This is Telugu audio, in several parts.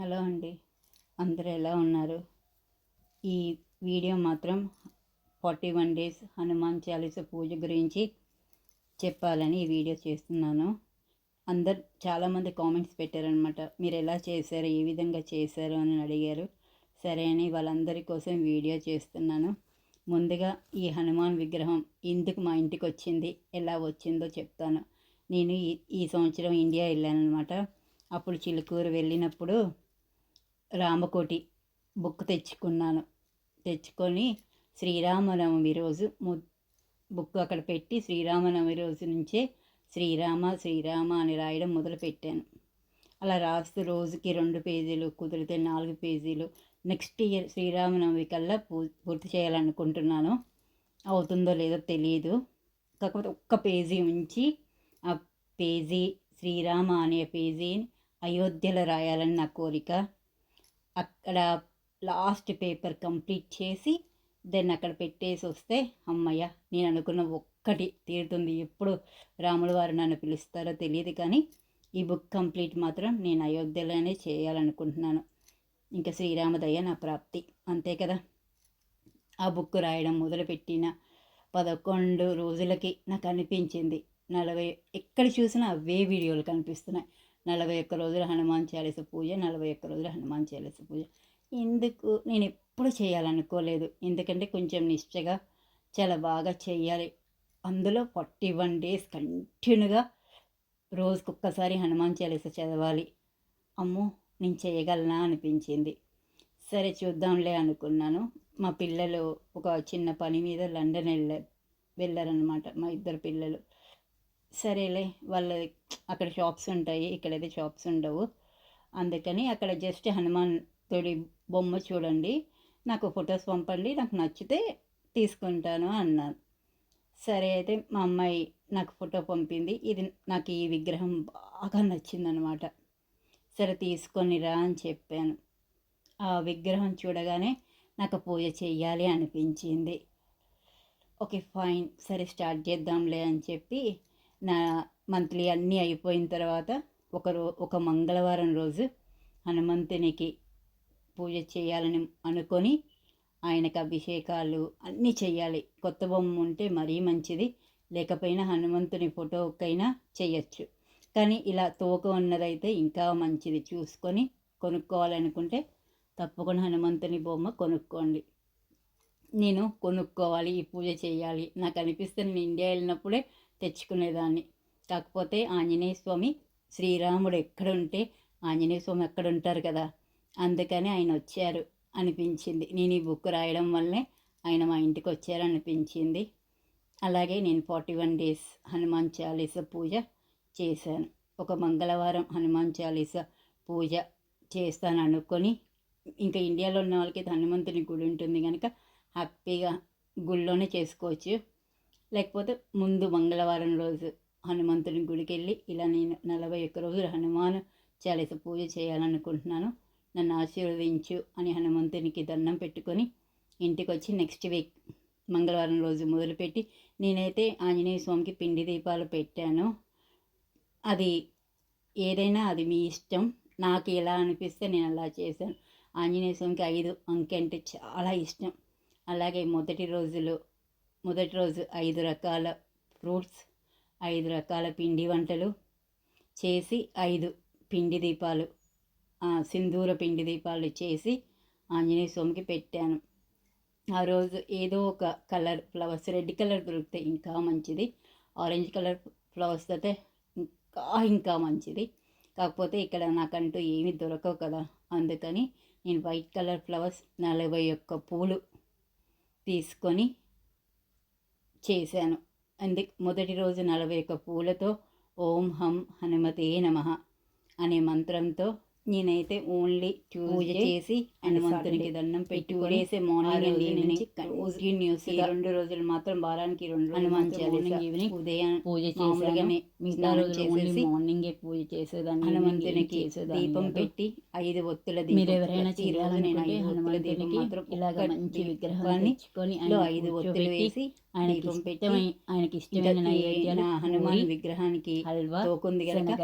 హలో అండి. అందరు ఎలా ఉన్నారు? ఈ వీడియో మాత్రం forty one days Hanuman Chalisa పూజ గురించి చెప్పాలని ఈ వీడియో చేస్తున్నాను. అందరు చాలామంది కామెంట్స్ పెట్టారనమాట మీరు ఎలా చేశారు? ఏ విధంగా చేశారు? అని అడిగారు. సరే అని వాళ్ళందరి కోసం వీడియో చేస్తున్నాను. ముందుగా ఈ హనుమాన్ విగ్రహం ఎందుకు మా ఇంటికి వచ్చింది? ఎలా వచ్చిందో చెప్తాను. నేను ఈ ఈ సంవత్సరం ఇండియా వెళ్ళాను అనమాట అప్పుడు చిలుకూరు వెళ్ళినప్పుడు రామకోటి బుక్ తెచ్చుకున్నాను. తెచ్చుకొని శ్రీరామనవమి రోజు ము బుక్ అక్కడ పెట్టి శ్రీరామనవమి రోజు నుంచే శ్రీరామ శ్రీరామ అని రాయడం మొదలుపెట్టాను. అలా రాస్తూ రోజుకి రెండు పేజీలు కుదిరితే నాలుగు పేజీలు నెక్స్ట్ ఇయర్ శ్రీరామనవమి కల్లా పూ పూర్తి చేయాలనుకుంటున్నాను. అవుతుందో లేదో తెలియదు కాకపోతే ఒక్క పేజీ ఉంచి ఆ పేజీ శ్రీరామ అనే పేజీని అయోధ్యలో రాయాలని నా కోరిక. అక్కడ లాస్ట్ పేపర్ కంప్లీట్ చేసి దెన్ అక్కడ పెట్టేసి వస్తే అమ్మయ్య నేను అనుకున్న ఒక్కటి తీరుతుంది. ఎప్పుడు రాములు వారు నన్ను పిలుస్తారో తెలియదు కానీ ఈ బుక్ కంప్లీట్ మాత్రం నేను అయోధ్యలోనే చేయాలనుకుంటున్నాను. ఇంకా శ్రీరామదయ్య నా ప్రాప్తి. అంతే కదా? ఆ బుక్ రాయడం మొదలుపెట్టిన పదకొండు రోజులకి నాకు అనిపించింది. నలభై ఎక్కడ చూసినా అవే వీడియోలు కనిపిస్తున్నాయి. నలభై ఒక్క రోజులు హనుమాన్ చాలీస పూజ నలభై ఒక్క రోజులు హనుమాన్ చాలీస పూజ. ఎందుకు? నేను ఎప్పుడు చేయాలనుకోలేదు. ఎందుకంటే కొంచెం నిష్టగా చాలా బాగా చేయాలి అందులో ఫార్టీ వన్ డేస్ కంటిన్యూగా రోజుకొక్కసారి హనుమాన్ చాలీస చదవాలి. అమ్మో నేను చేయగలనా అనిపించింది. సరే చూద్దాంలే అనుకున్నాను. మా పిల్లలు ఒక చిన్న పని మీద లండన్ వెళ్ళారు వెళ్ళారనమాట మా ఇద్దరు పిల్లలు. సరేలే వాళ్ళ అక్కడ షాప్స్ ఉంటాయి ఇక్కడైతే షాప్స్ ఉండవు. అందుకని అక్కడ జస్ట్ హనుమాన్ తోడి బొమ్మ చూడండి నాకు ఫొటోస్ పంపండి నాకు నచ్చితే తీసుకుంటాను అన్నాను సరే అయితే మా అమ్మాయి నాకు ఫోటో పంపింది ఇది నాకు ఈ విగ్రహం బాగా నచ్చిందనమాట. సరే తీసుకొని రా అని చెప్పాను. ఆ విగ్రహం చూడగానే నాకు పూజ చేయాలి అనిపించింది. ఓకే ఫైన్ సరే స్టార్ట్ చేద్దాంలే అని చెప్పి నా మంత్లీ అన్నీ అయిపోయిన తర్వాత ఒక రో ఒక మంగళవారం రోజు హనుమంతునికి పూజ చేయాలని అనుకొని ఆయనకు అభిషేకాలు అన్నీ చేయాలి. కొత్త బొమ్మ ఉంటే మరీ మంచిది. లేకపోయినా హనుమంతుని ఫోటోకైనా చేయొచ్చు. కానీ ఇలా తోక ఉన్నదైతే ఇంకా మంచిది. చూసుకొని కొనుక్కోవాలనుకుంటే తప్పకుండా హనుమంతుని బొమ్మ కొనుక్కోండి. నేను కొనుక్కోవాలి ఈ పూజ చేయాలి. నాకు అనిపిస్తే నేను ఇండియా వెళ్ళినప్పుడే తెచ్చుకునేదాన్ని. కాకపోతే ఆంజనేయ స్వామి శ్రీరాముడు ఎక్కడుంటే ఆంజనేయ స్వామి ఎక్కడ ఉంటారు కదా అందుకని ఆయన వచ్చారు అనిపించింది. నేను ఈ బుక్ రాయడం వల్లే ఆయన మా ఇంటికి వచ్చారు అనిపించింది. అలాగే నేను forty one days Hanuman Chalisa పూజ చేశాను. ఒక మంగళవారం హనుమాన్ చాలీస పూజ చేస్తాను అనుకొని ఇంకా ఇండియాలో ఉన్న వాళ్ళకి హనుమంతుని గుడి ఉంటుంది కనుక హ్యాపీగా గుళ్ళోనే చేసుకోవచ్చు. లేకపోతే ముందు మంగళవారం రోజు హనుమంతుని గుడికి వెళ్ళి ఇలా నేను నలభై ఒక్క రోజులు హనుమాన్ చాలీస పూజ చేయాలనుకుంటున్నాను. నన్ను ఆశీర్వదించు అని హనుమంతునికి దండం పెట్టుకొని ఇంటికి వచ్చి నెక్స్ట్ వీక్ మంగళవారం రోజు మొదలుపెట్టి నేనైతే ఆంజనేయ స్వామికి పిండి దీపాలు పెట్టాను. అది ఏదైనా అది మీ ఇష్టం. నాకు ఎలా అనిపిస్తే నేను అలా చేశాను. ఆంజనేయ స్వామికి ఐదు అంకె అంటే చాలా ఇష్టం. అలాగే మొదటి రోజులు మొదటి రోజు ఐదు రకాల ఫ్రూట్స్ ఐదు రకాల పిండి వంటలు చేసి ఐదు పిండి దీపాలు సింధూర పిండి దీపాలు చేసి ఆంజనేయ స్వామికి పెట్టాను. ఆ రోజు ఏదో ఒక కలర్ ఫ్లవర్స్ రెడ్ కలర్ దొరికితే ఇంకా మంచిది. ఆరెంజ్ కలర్ ఫ్లవర్స్ అయితే ఇంకా ఇంకా మంచిది. కాకపోతే ఇక్కడ నాకంటూ ఏమీ దొరకవు కదా. అందుకని నేను వైట్ కలర్ ఫ్లవర్స్ నలభై ఒక్క పూలు తీసుకొని చేశాను. అందుకు మొదటి రోజు నలభై ఒక్క పూలతో ఓం హం హనుమతే నమ అనే మంత్రంతో నేనైతే ఓన్లీ పూజ చేసి హనుమంతునికి దండం పెట్టి వేసే మార్నింగ్ అండ్ ఈవినింగ్ కంటిన్యూస్ రెండు రోజులు మాత్రం వారానికి రెండు హనుమాన్ చాలీసా ఈవినింగ్ ఉదయం పూజ చేసాగానే మిగతా మార్నింగే పూజ చేసేదాన్ని హనుమంతునికి దీపం పెట్టి ఐదు ఒత్తుల మీరు ఎవరైనా ఈరోజు నేను ఐదు ఒత్తుల దీపం మాత్రం ఇలాగ మంచి విగ్రహాన్ని ఐదు ఒత్తులు వేసి ఆయన పెట్టి ఆయనకి ఇష్టమైన హనుమాన్ విగ్రహానికి హల్వా తోకుంది కనుక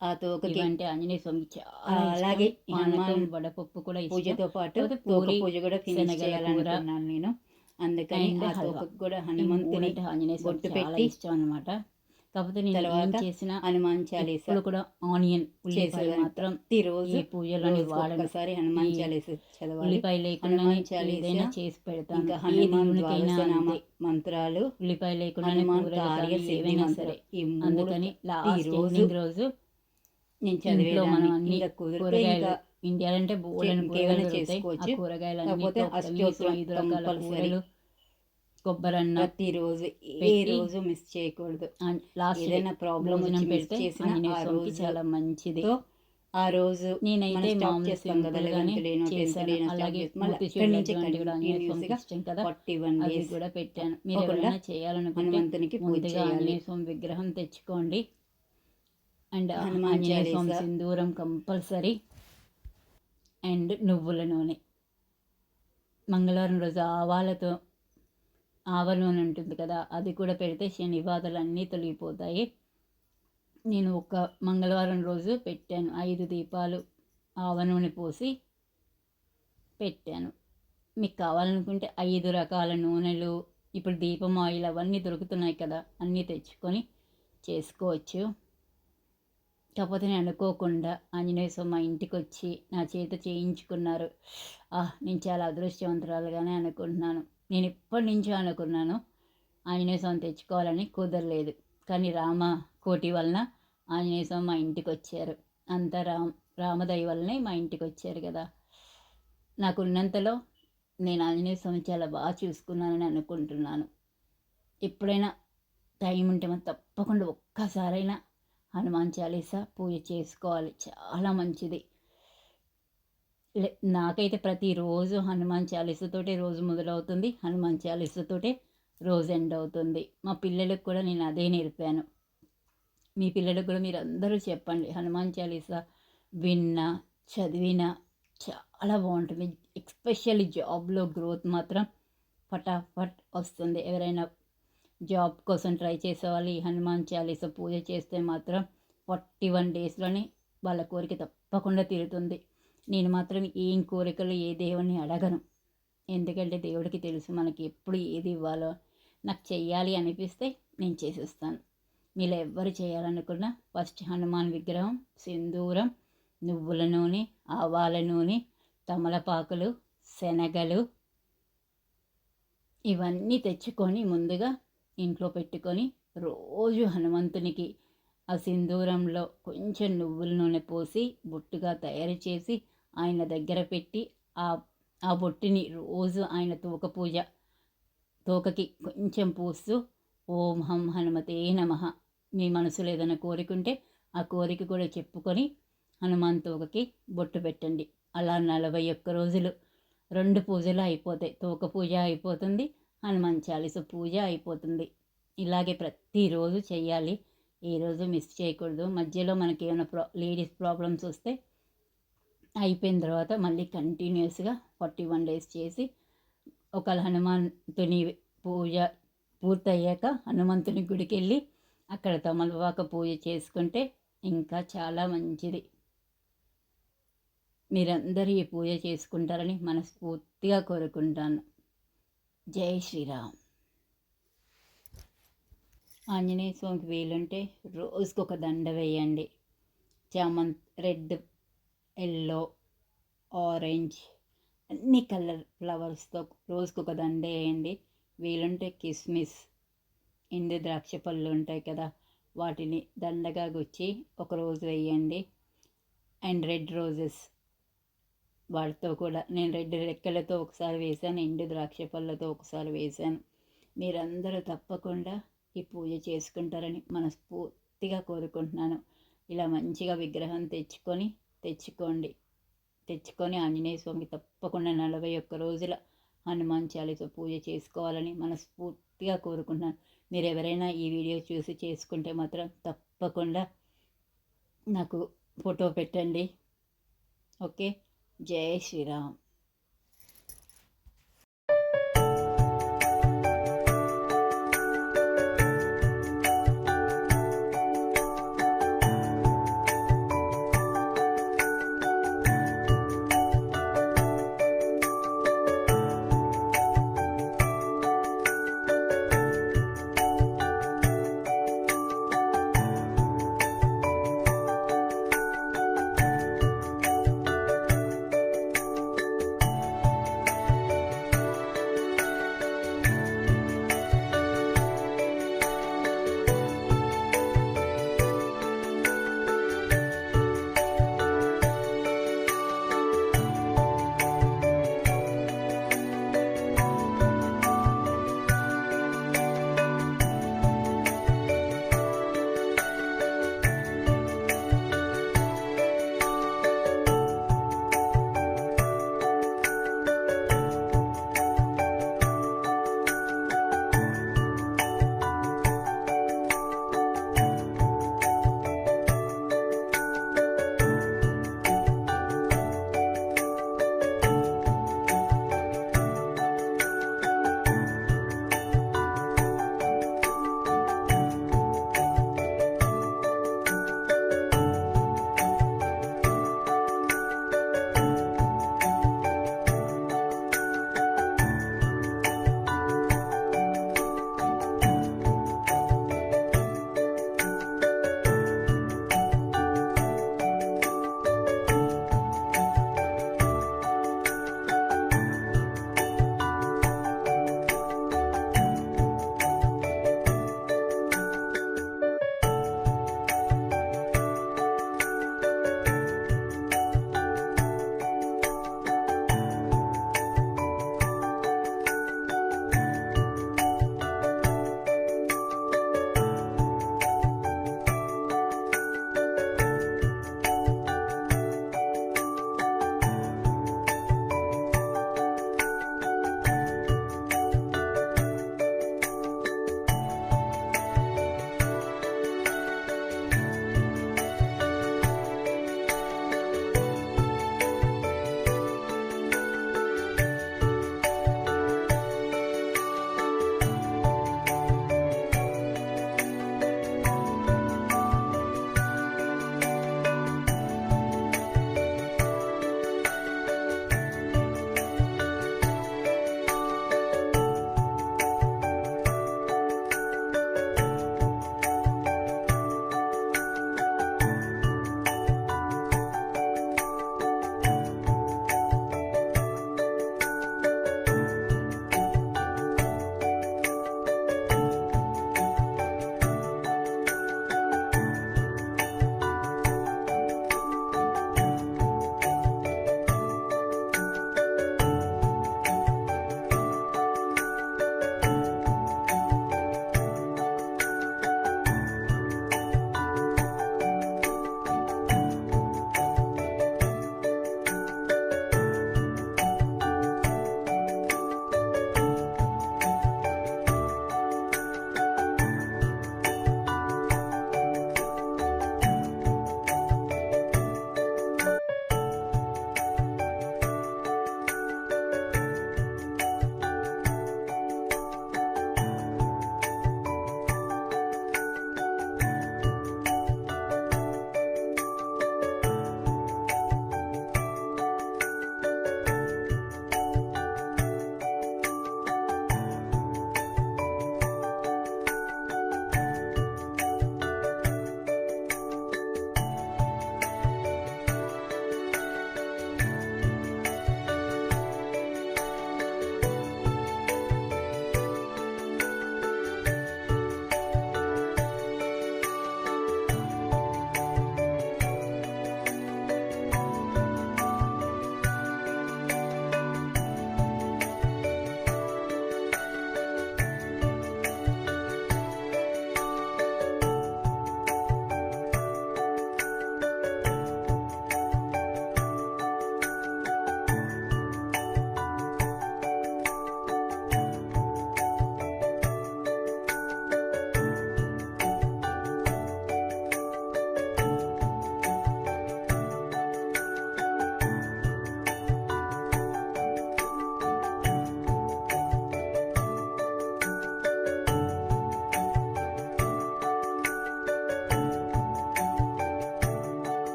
ఆ తోకకి ఇవంటే ఆంజనేయ ఆ, అలాగే హనుమాన్ వడపప్పు కూడా పూజతో పాటు తోక పూజ కూడా ఫినిష్ చేయాలనుకున్నాను నేను. అందుకని ఆ. తోకకు కూడా హనుమంతుని ఆంజనేయ చాలా పెట్టి ఇష్టం అన్నమాట. కాకపోతే నేను తర్వాత చేసిన హనుమాన్ చాలీసా ఇప్పుడు కూడా ఆనియన్ ఉల్లిపాయ చేసేదాన్ని. మాత్రం ప్రతిరోజు ఈ వాడను. ఒక్కసారి హనుమాన్ చాలీసా చదవాలి. ఉల్లిపాయ లేకుండా ఏదైనా చేసి పెడతాను. ఇంకా హనుమాన్ ద్వాదశనామ. మంత్రాలు ఉల్లిపాయ లేకుండా హనుమాన్ కార్య మంత్రం సరే అందుకని లాస్ట్ రోజు రోజు నేను చదివేదాన్ని మనం అన్ని కూరగాయలు ఇండియాలో అంటే బోలని కూరగాయలు చేసుకోవచ్చు. కూరగాయలు కాకపోతే అష్టోత్తరం కంపల్సరీ. కూరలు కొబ్బరన్న ప్రతిరోజు ఏ రోజు మిస్ చేయకూడదు. లాస్ట్ ఏదైనా ప్రాబ్లం భోజనం వచ్చి మిస్ పెడితే ఆ రోజు చాలా మంచిది. ఆ రోజు నేనైతే మామూలు చేస్తాం కదా, సింపుల్ గానే 11th day నో 10th చేశాను day నో stop అలాగే అక్కడి నుంచి లాంటి కూడా ఆంజనేయ continuous స్వామికి గా ఇష్టం కదా 41 అది days కూడా పెట్టాను. మీరు ఎవరైనా చేయాలనుకుంటే హనుమంతునికి పూజ విగ్రహం తెచ్చుకోండి. అండ్ హనుమాన్ ఆంజనేయ స్వామి. సింధూరం కంపల్సరీ. అండ్ నువ్వుల నూనె. మంగళవారం రోజు ఆవాలతో ఆవ నూనె ఉంటుంది కదా అది కూడా పెడితే శని బాధలు అన్నీ తొలగిపోతాయి. నేను ఒక మంగళవారం రోజు పెట్టాను. ఐదు దీపాలు ఆవ నూనె పోసి పెట్టాను. మీకు కావాలనుకుంటే ఐదు రకాల నూనెలు ఇప్పుడు దీపం ఆయిల్ అవన్నీ దొరుకుతున్నాయి కదా అన్నీ తెచ్చుకొని చేసుకోవచ్చు. కాకపోతే నేను అనుకోకుండా ఆంజనేయ స్వామి మా ఇంటికి వచ్చి నా చేత చేయించుకున్నారు. ఆహ్ నేను చాలా అదృష్టవంతురాలుగానే అనుకుంటున్నాను. నేను ఎప్పటి నుంచో అనుకున్నాను ఆంజనేయ స్వామి తెచ్చుకోవాలని కుదరలేదు. కానీ రామ కోటి వలన ఆంజనేయ స్వామి మా ఇంటికి వచ్చారు అంతా రామ్ రామదయ వల్లనే మా ఇంటికి వచ్చారు కదా. నాకు ఉన్నంతలో నేను ఆంజనేయ స్వామి చాలా బాగా చూసుకున్నానని అనుకుంటున్నాను. ఎప్పుడైనా టైం ఉంటే మనం తప్పకుండా ఒక్కసారైనా హనుమాన్ చాలీసా పూజ చేసుకోవాలి. చాలా మంచిది. నాకైతే ప్రతిరోజు హనుమాన్ చాలీసతోటే రోజు మొదలవుతుంది. హనుమాన్ చాలీసతోటే రోజు ఎండ్ అవుతుంది. మా పిల్లలకు కూడా నేను అదే నేర్పాను. మీ పిల్లలకు కూడా మీరు అందరూ చెప్పండి. హనుమాన్ చాలీసా విన్నా చదివినా చాలా బాగుంటుంది. ఎస్పెషల్లీ జాబ్లో గ్రోత్ మాత్రం ఫటాఫట్ వస్తుంది. ఎవరైనా జాబ్ కోసం ట్రై చేసేవాళ్ళు. ఈ హనుమాన్ చాలీస పూజ చేస్తే మాత్రం ఫార్టీ వన్ డేస్లోనే వాళ్ళ కోరిక తప్పకుండా తీరుతుంది. నేను మాత్రం ఏం కోరికలు ఏ దేవుడిని అడగను. ఎందుకంటే దేవుడికి తెలుసు మనకి ఎప్పుడు ఏది ఇవ్వాలో. నాకు చెయ్యాలి అనిపిస్తే నేను చేసేస్తాను. మీలో ఎవ్వరు చేయాలనుకున్నా ఫస్ట్ హనుమాన్ విగ్రహం సింధూరం నువ్వుల నూనె ఆవాల నూనె తమలపాకులు శనగలు ఇవన్నీ తెచ్చుకొని ముందుగా ఇంట్లో పెట్టుకొని రోజు హనుమంతునికి ఆ సింధూరంలో కొంచెం నువ్వుల నూనె పోసి బొట్టుగా తయారు చేసి ఆయన దగ్గర పెట్టి ఆ ఆ బొట్టుని రోజు ఆయన తోక పూజ తోకకి కొంచెం పూస్తూ ఓం హం హనుమతే నమ మీ మనసులో ఏదైనా కోరికుంటే ఆ కోరిక కూడా చెప్పుకొని హనుమాన్ తోకకి బొట్టు పెట్టండి. అలా నలభై ఒక్క రోజులు రెండు పూజలు అయిపోతాయి. తోక పూజ అయిపోతుంది. హనుమాన్ చాలీస పూజ అయిపోతుంది. ఇలాగే ప్రతిరోజు చేయాలి ఈరోజు రోజు మిస్ చేయకూడదు. మధ్యలో మనకి ఏమైనా ప్రా లేడీస్ ప్రాబ్లమ్స్ వస్తే అయిపోయిన తర్వాత మళ్ళీ కంటిన్యూస్గా ఫార్టీ వన్ డేస్ చేసి ఒక హనుమంతుని పూజ పూర్తయ్యాక హనుమంతుని గుడికి వెళ్ళి అక్కడ తమలపాక పూజ చేసుకుంటే ఇంకా చాలా మంచిది. మీరందరూ ఈ పూజ చేసుకుంటారని మనస్ఫూర్తిగా కోరుకుంటాను. జై శ్రీరామ్. ఆంజనేయ స్వామికి వీలుంటే రోజుకు ఒక దండ వేయండి. చామంత్ రెడ్ ఎల్లో ఆరెంజ్ అన్ని కలర్ ఫ్లవర్స్తో రోజుకు ఒక దండ వేయండి. వీలుంటే కిస్మిస్ ఎండు ద్రాక్ష పళ్ళు ఉంటాయి కదా వాటిని దండగా గుచ్చి ఒక రోజు వేయండి. అండ్ రెడ్ రోజెస్ వాళ్ళతో కూడా నేను రెడ్ రెక్కలతో ఒకసారి వేశాను ఎండు ద్రాక్ష పళ్ళతో ఒకసారి వేశాను. మీరందరూ తప్పకుండా ఈ పూజ చేసుకుంటారని మనస్ఫూర్తిగా కోరుకుంటున్నాను. ఇలా మంచిగా విగ్రహం తెచ్చుకొని తెచ్చుకోండి. తెచ్చుకొని ఆంజనేయ స్వామికి తప్పకుండా నలభై ఒక్క రోజుల హనుమాన్ చాలీస పూజ చేసుకోవాలని మనస్ఫూర్తిగా కోరుకుంటున్నాను. మీరు ఎవరైనా ఈ వీడియో చూసి చేసుకుంటే మాత్రం తప్పకుండా నాకు ఫోటో పెట్టండి. ఓకే? జై శ్రీరామ్.